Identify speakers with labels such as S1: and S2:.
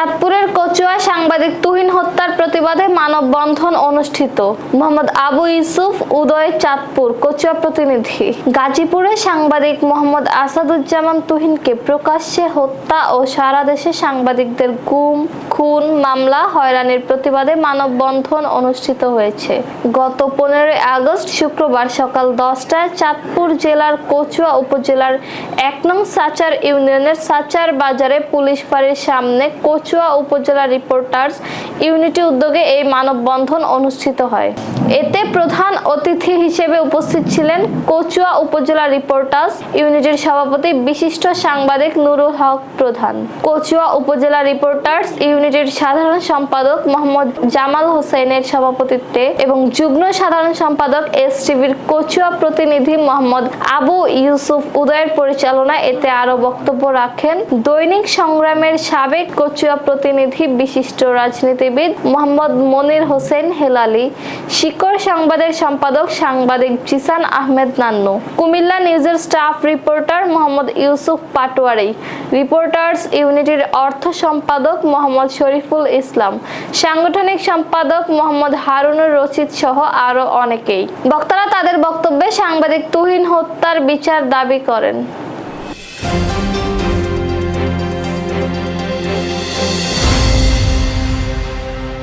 S1: চাঁদপুরের কচুয়া সাংবাদিক তুহিন হত্যার প্রতিবাদে মানববন্ধন অনুষ্ঠিত। মোহাম্মদ আবু ইউসুফ উদয় চাঁদপুর, কচুয়া প্রতিনিধি। গাজীপুরে সাংবাদিক মোহাম্মদ আসাদুজ্জামান তুহিনকে প্রকাশ্যে হত্যা ও সারা দেশে সাংবাদিকদের গুম খুন মামলা হয়রানির প্রতিবাদে মানববন্ধন অনুষ্ঠিত হয়েছে। গত পনেরোই আগস্ট শুক্রবার সকাল দশটায় চাঁদপুর জেলার কচুয়া উপজেলার এক নং সাচার ইউনিয়নের সাচার বাজারে পুলিশ ফাঁড়ির সামনে কচুয়া উপজেলা রিপোর্টার্স ইউনিটি উদ্যোগে এই মানববন্ধন অনুষ্ঠিত হয়। এতে প্রধান অতিথি হিসেবে উপস্থিত ছিলেন কচুয়া উপজেলা রিপোর্টার্স ইউনিটির সভাপতি বিশিষ্ট সাংবাদিক নুরুল হক প্রধান। কচুয়া উপজেলা রিপোর্টার্স ইউনিটির সাধারণ সম্পাদক মোহাম্মদ জামাল হোসেনের সভাপতিত্বে এবং যুগ্ম সাধারণ সম্পাদক এস টিভির কচুয়া প্রতিনিধি মোহাম্মদ আবু ইউসুফ উদয়ের পরিচালনায় এতে আরও বক্তব্য রাখেন। দৈনিক সংগ্রামের সাবেক কচুয়া প্রতিনিধি বিশিষ্ট রাজনীতিবিদ মোহাম্মদ মনির হোসেন হেলালি, শিকড় সংবাদের সম্পাদক সাংবাদিক জিসান আহমেদ নান্নু, কুমিল্লা নিউজের staff reporter Mohammad Yusuf Patwari, reporters ইউনিটির অর্থ সম্পাদক মোহাম্মদ শরীফুল ইসলাম। সাংগঠনিক সম্পাদক মোহাম্মদ হারুনুর রশিদ সহ আরও অনেকেই। বক্তারা তাদের বক্তব্যে সাংবাদিক তুহিন হত্যার বিচার দাবি করেন।